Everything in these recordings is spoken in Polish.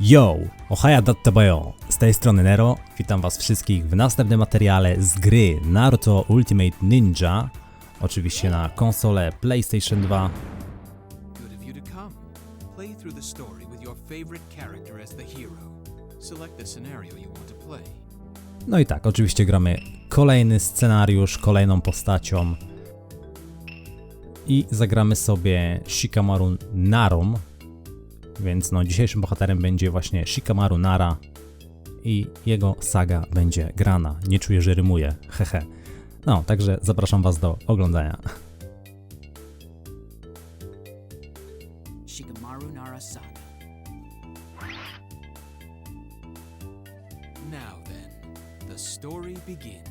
Yo! Ohaya dattabayo! Z tej strony Nero, witam was wszystkich w następnym materiale z gry Naruto Ultimate Ninja. Oczywiście na konsolę PlayStation 2. Good of you to come. Play through the story with your favorite character as the hero. Select the scenario you want to play. No i tak, oczywiście gramy kolejny scenariusz, kolejną postacią. I zagramy sobie Shikamaru Narum. Więc no, dzisiejszym bohaterem będzie właśnie Shikamaru Nara. I jego saga będzie grana. Nie czuję, że rymuje. Hehe. No, także zapraszam was do oglądania. Shikamaru Nara Saga. Now then, the story begins.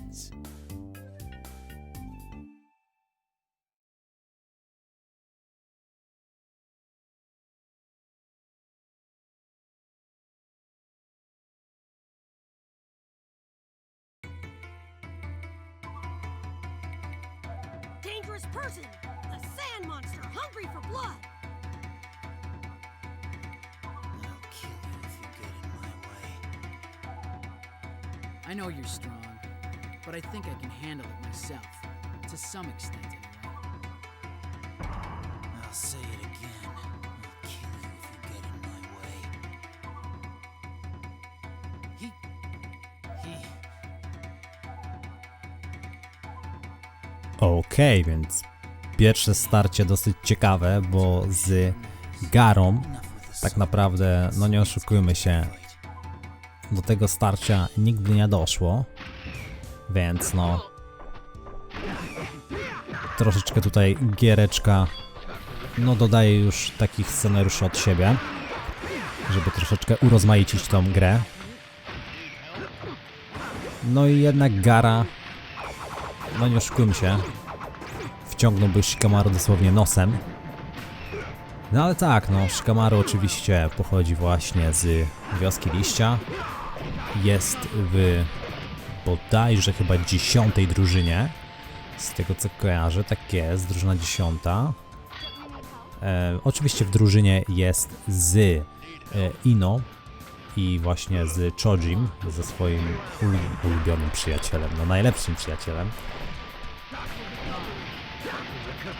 Dangerous person! The sand monster, hungry for blood! I'll kill you if you get in my way. I know you're strong, but I think I can handle it myself. To some extent, więc pierwsze starcie dosyć ciekawe, bo z Garą tak naprawdę, no nie oszukujmy się, do tego starcia nigdy nie doszło, więc no troszeczkę tutaj giereczka no dodaje już takich scenariuszy od siebie, żeby troszeczkę urozmaicić tą grę. No i jednak Gara no nie oszukujmy się. Wciągnąłby Shikamaru dosłownie nosem. No ale tak, no Shikamaru oczywiście pochodzi właśnie z wioski liścia. Jest w bodajże chyba dziesiątej drużynie. Z tego co kojarzę, tak jest, drużyna dziesiąta. E, oczywiście w drużynie jest z e, Ino i właśnie z Chojim, ze swoim ulu- ulubionym przyjacielem, no najlepszym przyjacielem.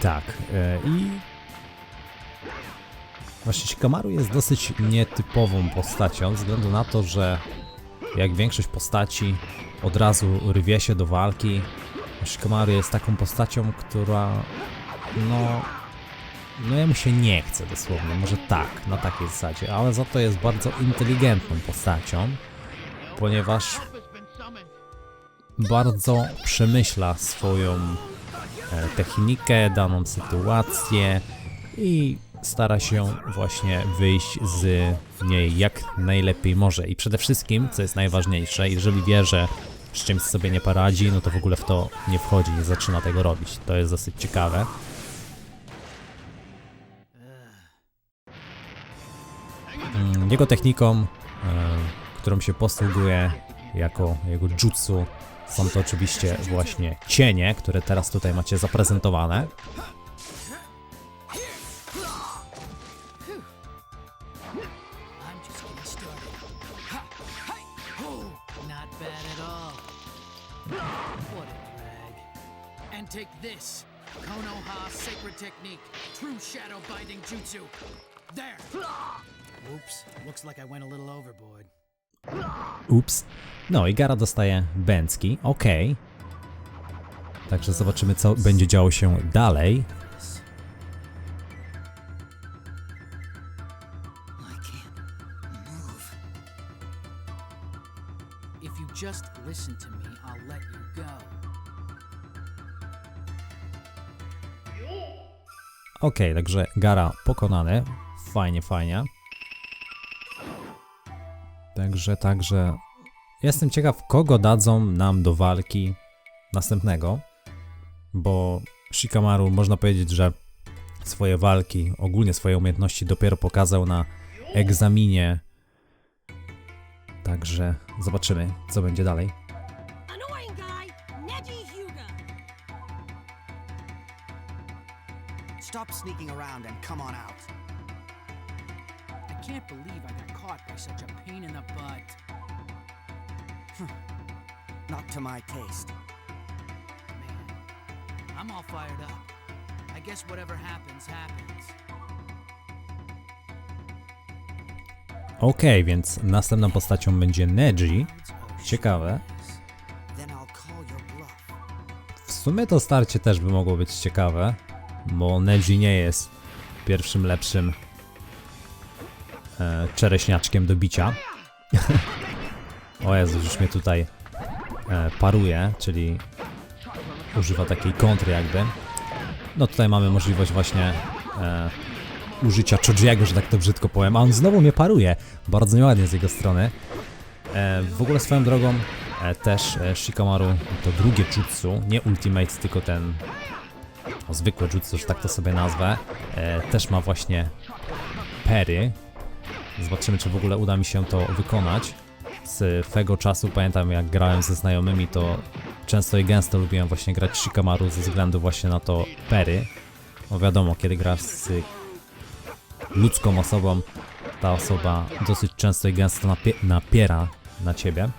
Tak, e, i właśnie Shikamaru jest dosyć nietypową postacią, ze względu na to, że jak większość postaci od razu rwie się do walki, Shikamaru jest taką postacią, która no no jemu się nie chce dosłownie, może tak, na takiej zasadzie, ale za to jest bardzo inteligentną postacią, ponieważ bardzo przemyśla swoją technikę, daną sytuację i stara się właśnie wyjść z niej jak najlepiej może. I przede wszystkim, co jest najważniejsze, jeżeli wie, że z czymś sobie nie poradzi, no to w ogóle w to nie wchodzi, nie zaczyna tego robić. To jest dosyć ciekawe. Mm, Jego techniką, e, którą się posługuje jako jego jutsu, są to oczywiście właśnie cienie, które teraz tutaj macie zaprezentowane. Oops. Looks like I went a little overboard. Ups. No i Gara dostaje bęcki, okej. Także zobaczymy, co będzie działo się dalej. Okej, także Gara pokonany. Fajnie, fajnie. Także, także. Jestem ciekaw, kogo dadzą nam do walki następnego. Bo Shikamaru, można powiedzieć, że swoje walki, ogólnie swoje umiejętności dopiero pokazał na egzaminie. Także zobaczymy, co będzie dalej. Stop sneaking around and come on out. I can't believe I got caught by such a pain in the butt. Not to my taste. Man, I'm all fired up. I guess whatever happens, happens. Okej, więc następną postacią będzie Neji. Ciekawe. Call your bluff. W sumie to starcie też by mogło być ciekawe, bo Neji nie jest pierwszym lepszym e, czereśniaczkiem do bicia. o Jezu, już mnie tutaj e, paruje, czyli używa takiej kontry jakby. No tutaj mamy możliwość właśnie e, użycia Chojiego, że tak to brzydko powiem, a on znowu mnie paruje. Bardzo nieładnie z jego strony. E, w ogóle swoją drogą e, też e, Shikamaru to drugie jutsu, nie ultimate, tylko ten o, zwykłe jutsu, że tak to sobie nazwę, e, też ma właśnie pery. Zobaczymy, czy w ogóle uda mi się to wykonać. Z tego czasu pamiętam, jak grałem ze znajomymi, to często i gęsto lubiłem właśnie grać Shikamaru ze względu właśnie na to pery. No wiadomo, kiedy grasz z ludzką osobą, ta osoba dosyć często i gęsto napie napiera na ciebie.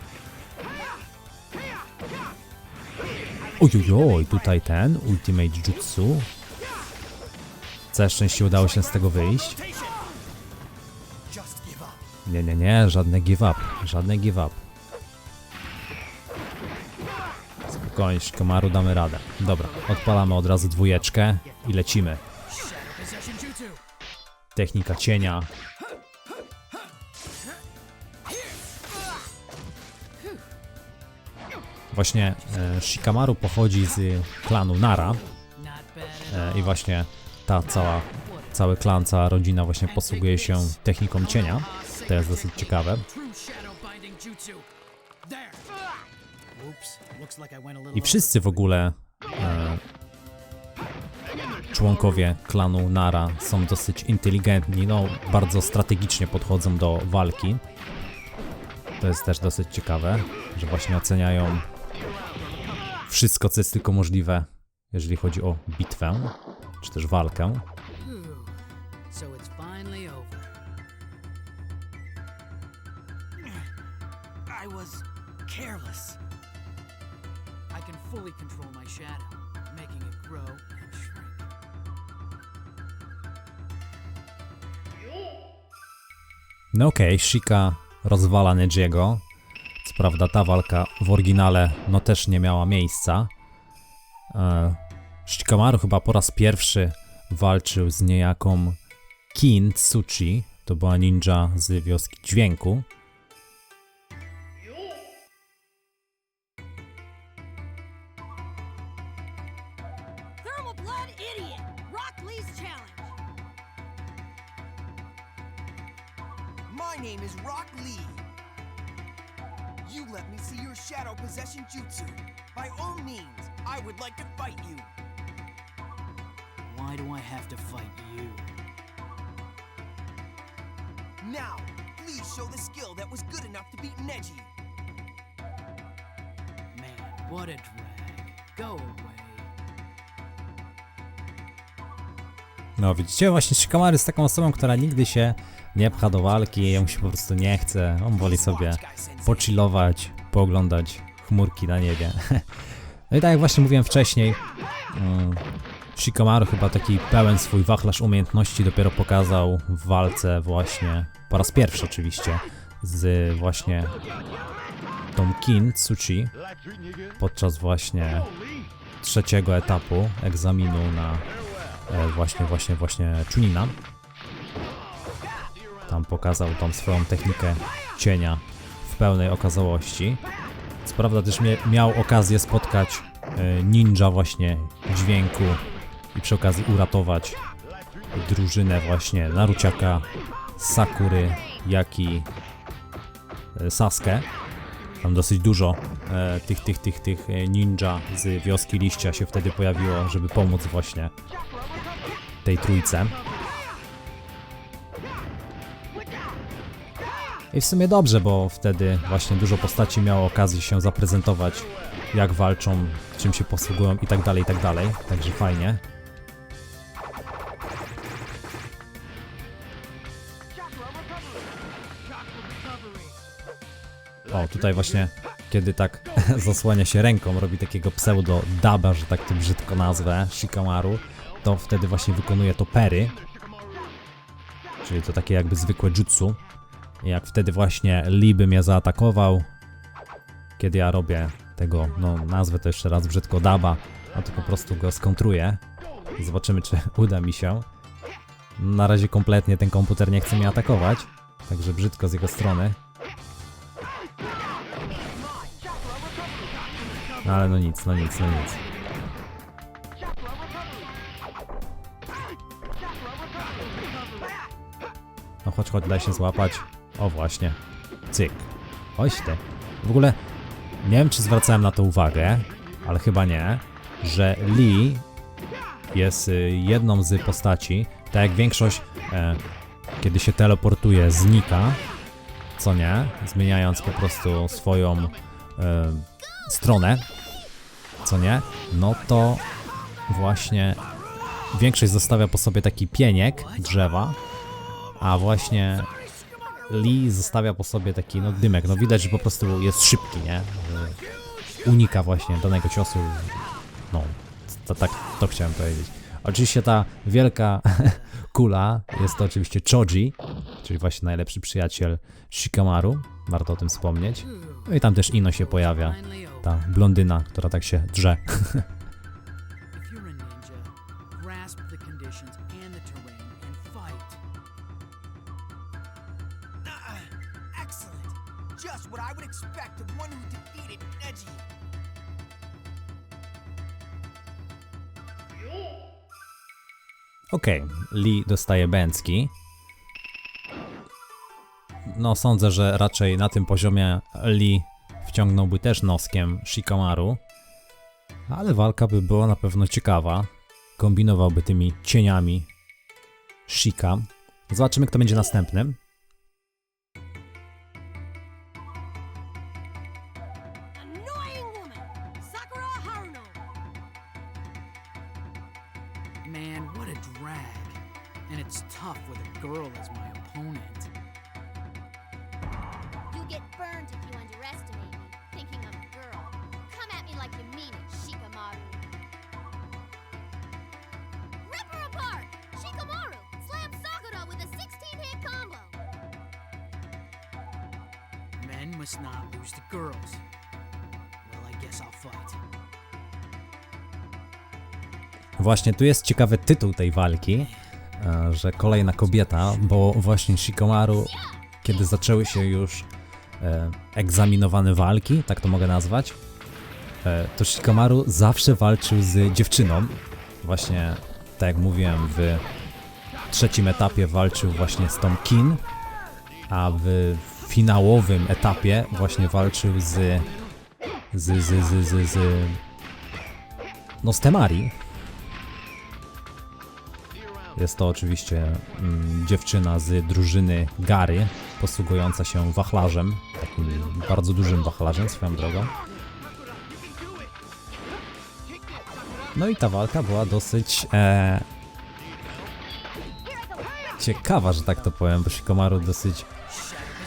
Ojojoj, tutaj ten Ultimate Jutsu. Całe szczęście udało się z tego wyjść. Nie, nie, nie, żadne give up, żadne give up. Spokojnie, Shikamaru damy radę. Dobra, odpalamy od razu dwójeczkę i lecimy. Technika cienia. Właśnie e, Shikamaru pochodzi z klanu Nara e, i właśnie ta cała, cały klan, cała rodzina właśnie posługuje się techniką cienia. To jest dosyć ciekawe. I wszyscy w ogóle e, członkowie klanu Nara są dosyć inteligentni, no bardzo strategicznie podchodzą do walki. To jest też dosyć ciekawe, że właśnie oceniają wszystko, co jest tylko możliwe, jeżeli chodzi o bitwę, czy też walkę. Fully control my shadow, making it grow and shrink. No okej, Shika rozwala Nejiego. Co prawda ta walka w oryginale no też nie miała miejsca. E, Shikamaru chyba po raz pierwszy walczył z niejaką Kin Tsuchi. To była ninja z wioski dźwięku. What a drag. Go away. No widzicie, właśnie Shikamaru jest taką osobą, która nigdy się nie pcha do walki, jemu się po prostu nie chce. On woli sobie pochillować, pooglądać chmurki na niebie. No i tak jak właśnie mówiłem wcześniej, mm, Shikamaru chyba taki pełen swój wachlarz umiejętności dopiero pokazał w walce właśnie, po raz pierwszy oczywiście, z właśnie tą Kin Tsuchi podczas właśnie trzeciego etapu egzaminu na e, właśnie, właśnie, właśnie Chunina. Tam pokazał tą swoją technikę cienia w pełnej okazałości. Co prawda też miał okazję spotkać e, ninja właśnie dźwięku i przy okazji uratować drużynę właśnie Naruciaka, Sakury, jak i e, Sasuke. Tam dosyć dużo e, tych, tych, tych, tych e, ninja z wioski liścia się wtedy pojawiło, żeby pomóc właśnie tej trójce. I w sumie dobrze, bo wtedy właśnie dużo postaci miało okazję się zaprezentować, jak walczą, czym się posługują i tak dalej, i tak dalej. Także fajnie. O, tutaj właśnie, kiedy tak zasłania się ręką, robi takiego pseudo daba, że tak to brzydko nazwę, Shikamaru, to wtedy właśnie wykonuje to pery. Czyli to takie jakby zwykłe jutsu. Jak wtedy właśnie Lee by mnie zaatakował, kiedy ja robię tego, no nazwę to jeszcze raz brzydko daba, a to po prostu go skontruję. Zobaczymy, czy uda mi się. Na razie kompletnie ten komputer nie chce mnie atakować, także brzydko z jego strony. Ale no nic, no nic, no nic. No chodź, chodź, daj się złapać. O właśnie. Cyk. Oś ty. W ogóle nie wiem, czy zwracałem na to uwagę, ale chyba nie, że Lee jest y, jedną z postaci, tak jak większość, e, kiedy się teleportuje, znika, co nie, zmieniając po prostu swoją e, stronę, co nie, no to właśnie większość zostawia po sobie taki pieniek drzewa, a właśnie Lee zostawia po sobie taki no dymek, no widać, że po prostu jest szybki, nie, unika właśnie danego ciosu, no, to, tak to chciałem powiedzieć. Oczywiście ta wielka kula jest to oczywiście Choji, czyli właśnie najlepszy przyjaciel Shikamaru, warto o tym wspomnieć. No i tam też Ino się pojawia, ta blondyna, która tak się drze. Okej, Lee dostaje bęcki. No, sądzę, że raczej na tym poziomie Lee wciągnąłby też noskiem Shikamaru. Ale walka by była na pewno ciekawa. Kombinowałby tymi cieniami Shika. Zobaczymy, kto będzie następnym. Właśnie tu jest ciekawy tytuł tej walki, e, że kolejna kobieta, bo właśnie Shikamaru, kiedy zaczęły się już e, egzaminowane walki, tak to mogę nazwać, e, to Shikamaru zawsze walczył z dziewczyną. Właśnie, tak jak mówiłem, w trzecim etapie walczył właśnie z tą Kin, a w finałowym etapie właśnie walczył z z, z, z, z, z no z Temari, jest to oczywiście mm, dziewczyna z drużyny Gary, posługująca się wachlarzem, takim bardzo dużym wachlarzem swoją drogą. No i ta walka była dosyć e, ciekawa, że tak to powiem, bo Shikamaru dosyć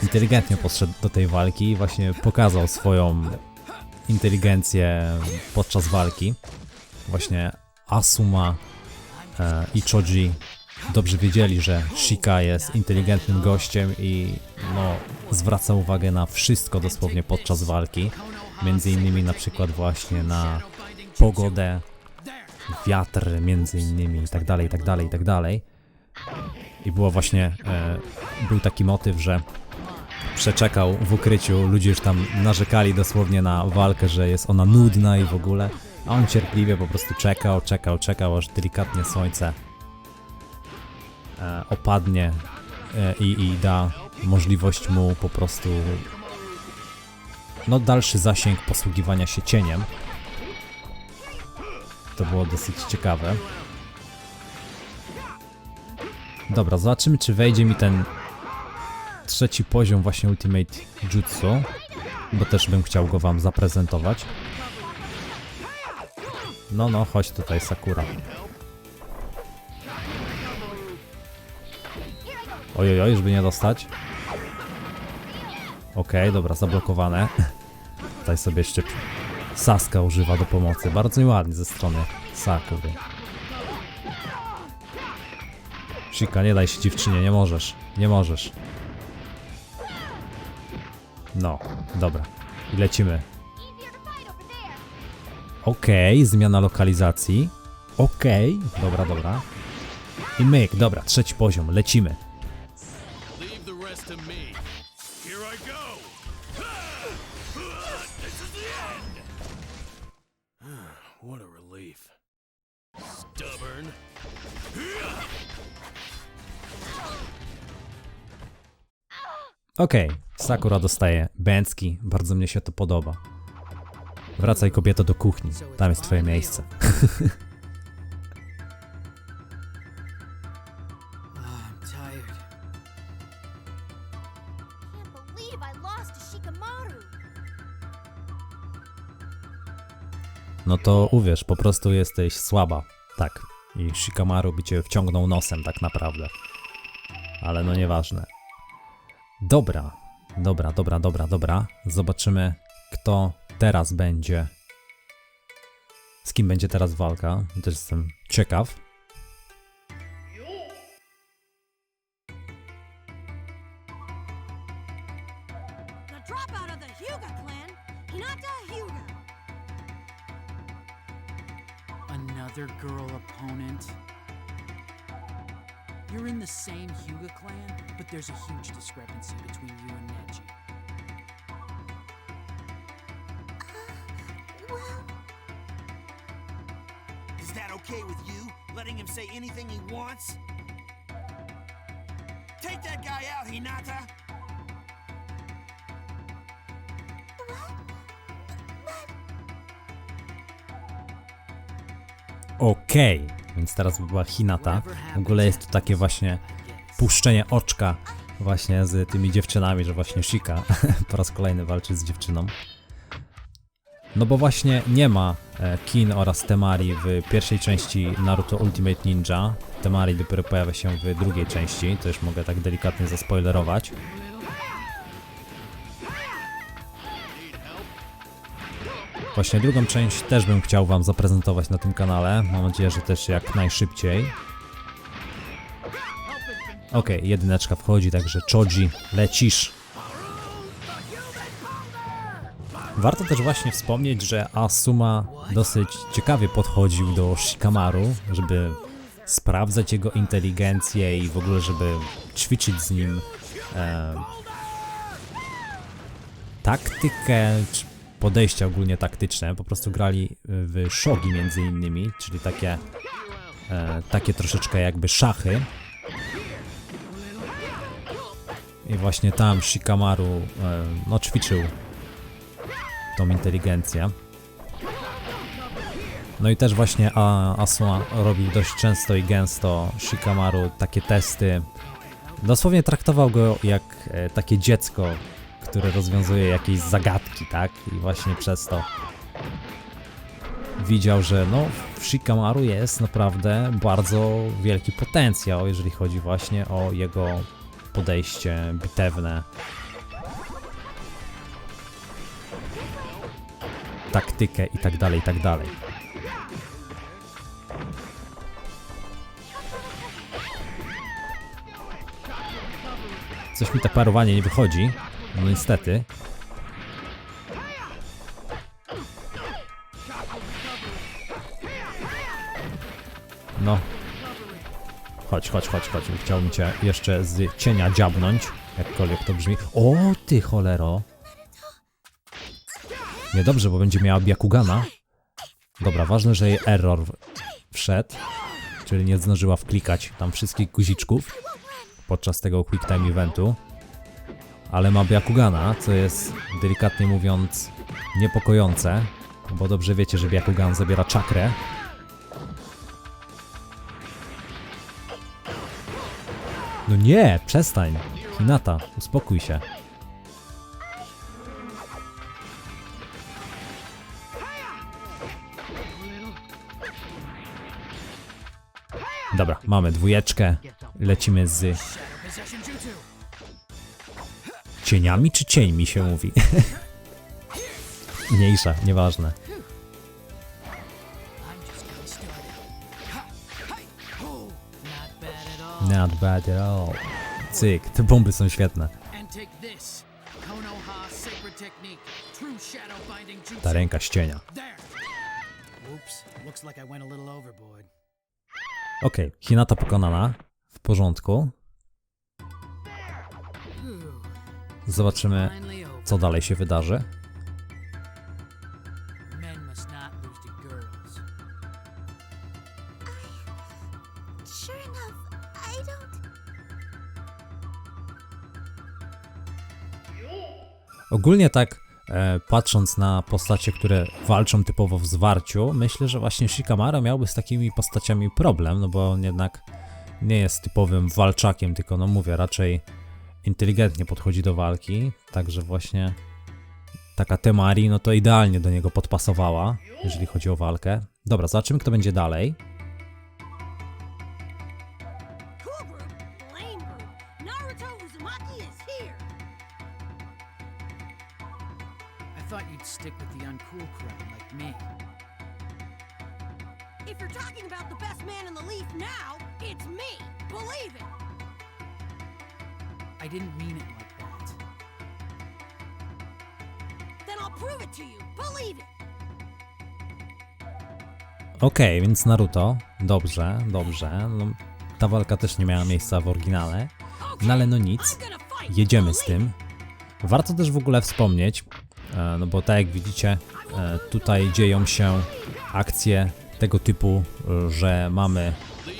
inteligentnie podszedł do tej walki i właśnie pokazał swoją inteligencję podczas walki. Właśnie Asuma i Choji dobrze wiedzieli, że Shika jest inteligentnym gościem i no, zwraca uwagę na wszystko dosłownie podczas walki. Między innymi na przykład właśnie na pogodę, wiatr między innymi i tak dalej, i tak dalej, i tak dalej. I było właśnie, e, był taki motyw, że przeczekał w ukryciu, ludzie już tam narzekali dosłownie na walkę, że jest ona nudna i w ogóle, a on cierpliwie po prostu czekał, czekał, czekał, aż delikatnie słońce e, opadnie e, i, i da możliwość mu po prostu no dalszy zasięg posługiwania się cieniem. To było dosyć ciekawe. Dobra, zobaczymy czy wejdzie mi ten trzeci poziom właśnie Ultimate Jutsu, bo też bym chciał go wam zaprezentować. No, no, chodź tutaj Sakura. Ojoj, żeby nie dostać. Okej, dobra, zablokowane. Tutaj sobie jeszcze Saska używa do pomocy. Bardzo ładnie ze strony Sakury. Shika, nie daj się dziewczynie, nie możesz. Nie możesz. No, dobra. I lecimy. Okej, zmiana lokalizacji. Okej, dobra, dobra. I myk, dobra, trzeci poziom, lecimy. What a relief. Stubborn. Okej, Sakura dostaje bęcki, bardzo mnie się to podoba. Wracaj kobieto do kuchni, tam jest twoje miejsce. No to uwierz, po prostu jesteś słaba. Tak. I Shikamaru by cię wciągnął nosem tak naprawdę. Ale no nieważne. Dobra. Dobra, dobra, dobra, dobra. Zobaczymy, kto teraz będzie. Z kim będzie teraz walka. Też jestem ciekaw. Okej. Więc teraz by była Hinata. W ogóle jest tu takie właśnie puszczenie oczka właśnie z tymi dziewczynami, że właśnie Shika po raz kolejny walczy z dziewczyną. No bo właśnie nie ma e, Kin oraz Temari w pierwszej części Naruto Ultimate Ninja. Temari dopiero pojawia się w drugiej części, to już mogę tak delikatnie zaspoilerować. Właśnie drugą część też bym chciał wam zaprezentować na tym kanale. Mam nadzieję, że też jak najszybciej. Okej, jedyneczka wchodzi, także Choji, lecisz. Warto też właśnie wspomnieć, że Asuma dosyć ciekawie podchodził do Shikamaru, żeby sprawdzać jego inteligencję i w ogóle, żeby ćwiczyć z nim e, taktykę, czy podejścia ogólnie taktyczne. Po prostu grali w shogi między innymi, czyli takie, e, takie troszeczkę jakby szachy. I właśnie tam Shikamaru e, no, ćwiczył tą inteligencję. No i też właśnie Asuma robił dość często i gęsto Shikamaru takie testy. Dosłownie traktował go jak e, takie dziecko, które rozwiązuje jakieś zagadki, tak? I właśnie przez to widział, że no w Shikamaru jest naprawdę bardzo wielki potencjał, jeżeli chodzi właśnie o jego podejście bitewne. Taktykę i tak dalej, i tak dalej. Coś mi to parowanie nie wychodzi. No niestety. No. Chodź, chodź, chodź, chodź. Chciałbym cię jeszcze z cienia dziabnąć. Jakkolwiek to brzmi. O, ty cholero. Niedobrze, bo będzie miała Biakugana. Dobra, ważne, że jej error wszedł. Czyli nie zdążyła wklikać tam wszystkich guziczków podczas tego quick time eventu. Ale ma Biakugana, co jest delikatnie mówiąc niepokojące. Bo dobrze wiecie, że Byakugan zabiera czakrę. No nie, przestań. Hinata, uspokój się. Dobra, mamy dwójeczkę. Lecimy z. Cieniami czy cieńmi się mówi? Mniejsza, nieważne. Not bad at all. Cyk, te bomby są świetne. Ta ręka z cienia. Okej, Hinata pokonana. W porządku. Zobaczymy, co dalej się wydarzy. Ogólnie tak, e, patrząc na postacie, które walczą typowo w zwarciu, myślę, że właśnie Shikamaru miałby z takimi postaciami problem, no bo on jednak nie jest typowym walczakiem, tylko no mówię, raczej inteligentnie podchodzi do walki, także właśnie taka Temari, no to idealnie do niego podpasowała, jeżeli chodzi o walkę. Dobra, zobaczymy kto będzie dalej. If you're talking about the best man in the leaf now, it's me. Believe it. I didn't mean it like that. Then I'll prove it to you. Believe it. Okej, więc Naruto. Dobrze, dobrze. No, ta walka też nie miała miejsca w oryginale. No ale no nic. Jedziemy z tym. Warto też w ogóle wspomnieć, e, no bo tak jak widzicie, e, tutaj dzieją się akcje tego typu, e, że mamy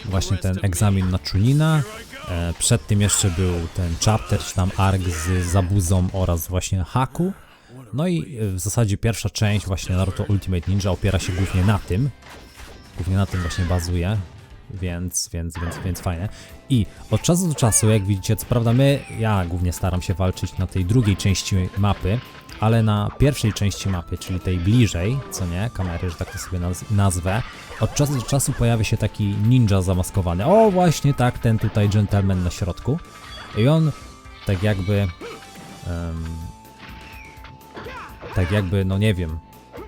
właśnie ten egzamin na Chulina. E, Przed tym jeszcze był ten chapter, czy tam ark z Zabuzą oraz właśnie Haku. No i e, w zasadzie pierwsza część właśnie Naruto Ultimate Ninja opiera się głównie na tym. Głównie na tym właśnie bazuje, więc, więc, więc, więc fajne. I od czasu do czasu, jak widzicie, co prawda my, ja głównie staram się walczyć na tej drugiej części mapy, ale na pierwszej części mapy, czyli tej bliżej, co nie, kamery, że tak to sobie naz nazwę, od czasu do czasu pojawia się taki ninja zamaskowany. O, właśnie tak, ten tutaj gentleman na środku. I on tak jakby... em, tak jakby, no nie wiem,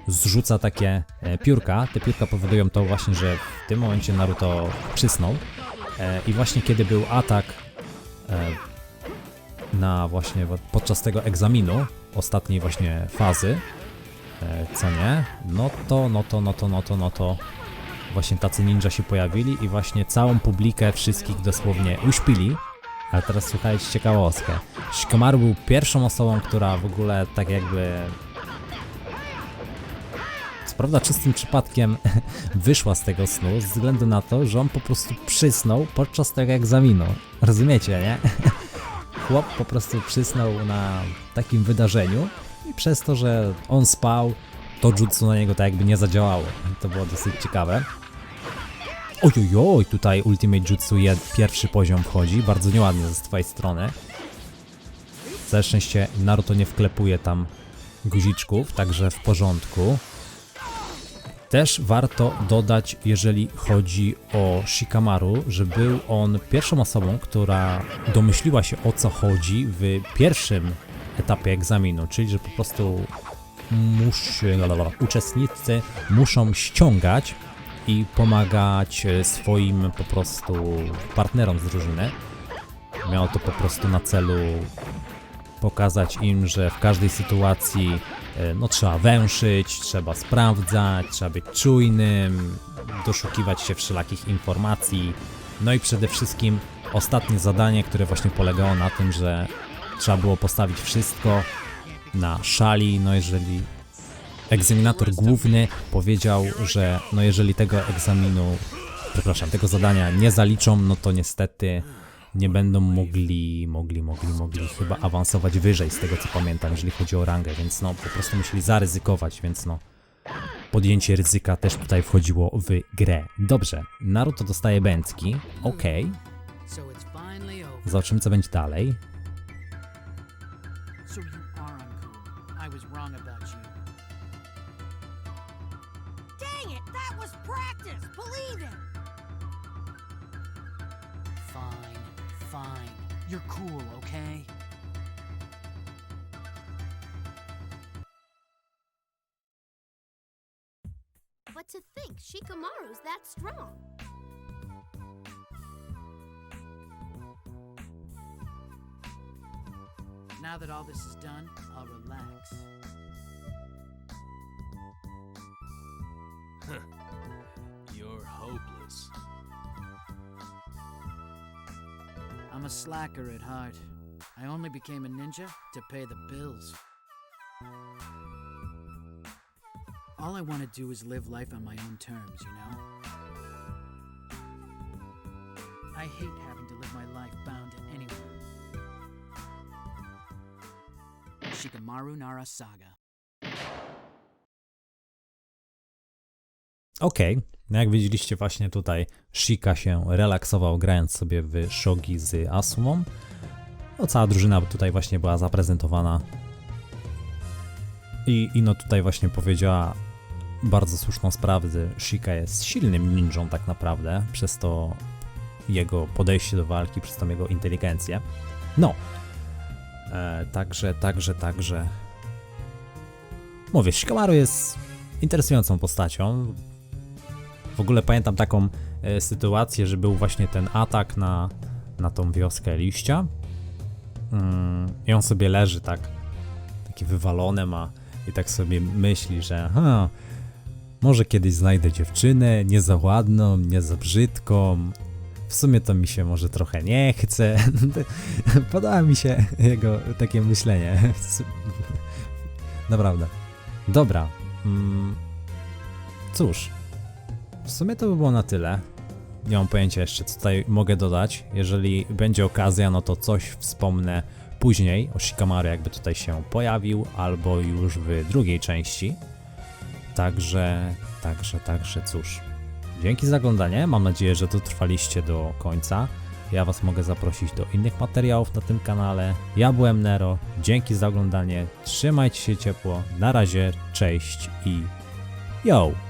zrzuca takie e, piórka. Te piórka powodują to właśnie, że w tym momencie Naruto przysnął. E, I właśnie kiedy był atak e, na właśnie podczas tego egzaminu, ostatniej właśnie fazy, e, co nie, no to, no to, no to, no to, no to właśnie tacy ninja się pojawili i właśnie całą publikę wszystkich dosłownie uśpili. Ale teraz słuchajcie ciekawostkę. Shikamaru był pierwszą osobą, która w ogóle tak jakby prawda czystym przypadkiem wyszła z tego snu, ze względu na to, że on po prostu przysnął podczas tego egzaminu. Rozumiecie, nie? Chłop po prostu przysnął na takim wydarzeniu i przez to, że on spał, to jutsu na niego tak jakby nie zadziałało. To było dosyć ciekawe. Ojojoj, tutaj Ultimate Jutsu pierwszy poziom wchodzi, bardzo nieładnie z twojej strony. Całe szczęście Naruto nie wklepuje tam guziczków, także w porządku. Też warto dodać, jeżeli chodzi o Shikamaru, że był on pierwszą osobą, która domyśliła się o co chodzi w pierwszym etapie egzaminu, czyli że po prostu lalala, uczestnicy muszą ściągać i pomagać e, swoim po prostu partnerom z drużyny. Miało to po prostu na celu pokazać im, że w każdej sytuacji e, no, trzeba węszyć, trzeba sprawdzać, trzeba być czujnym, doszukiwać się wszelakich informacji. No i przede wszystkim ostatnie zadanie, które właśnie polegało na tym, że trzeba było postawić wszystko na szali, no jeżeli egzaminator główny powiedział, że no jeżeli tego egzaminu, przepraszam, tego zadania nie zaliczą, no to niestety nie będą mogli, mogli, mogli, mogli chyba awansować wyżej z tego co pamiętam, jeżeli chodzi o rangę, więc no po prostu musieli zaryzykować, więc no podjęcie ryzyka też tutaj wchodziło w grę. Dobrze, Naruto dostaje bęcki, okej, over. zobaczymy co będzie dalej. Fine, fine. You're cool, okay? But to think Shikamaru's that strong. Now that all this is done, I'll relax. Slacker at heart. I only became a ninja to pay the bills. All I want to do is live life on my own terms, you know? I hate having to live my life bound to anyone. Shikamaru Nara Saga. Okej, no jak widzieliście właśnie tutaj Shika się relaksował grając sobie w shogi z Asumą. No cała drużyna tutaj właśnie była zaprezentowana. I Ino tutaj właśnie powiedziała bardzo słuszną sprawę, Shika jest silnym ninją tak naprawdę, przez to jego podejście do walki, przez tą jego inteligencję. No, e, także, także, także. Mówię, Shikamaru jest interesującą postacią. W ogóle pamiętam taką e, sytuację, że był właśnie ten atak na, na tą wioskę liścia. Mm, I on sobie leży tak, takie wywalone ma i tak sobie myśli, że ha, może kiedyś znajdę dziewczynę, nie za ładną, nie za brzydką. W sumie to mi się może trochę nie chce. Podoba mi się jego takie myślenie. Naprawdę. Dobra. Mm, cóż, w sumie to by było na tyle. Nie mam pojęcia jeszcze, co tutaj mogę dodać. Jeżeli będzie okazja, no to coś wspomnę później o Shikamaru, jakby tutaj się pojawił, albo już w drugiej części. Także, także, także cóż. Dzięki za oglądanie. Mam nadzieję, że dotrwaliście do końca. Ja Was mogę zaprosić do innych materiałów na tym kanale. Ja byłem Nero. Dzięki za oglądanie. Trzymajcie się ciepło. Na razie. Cześć i yo!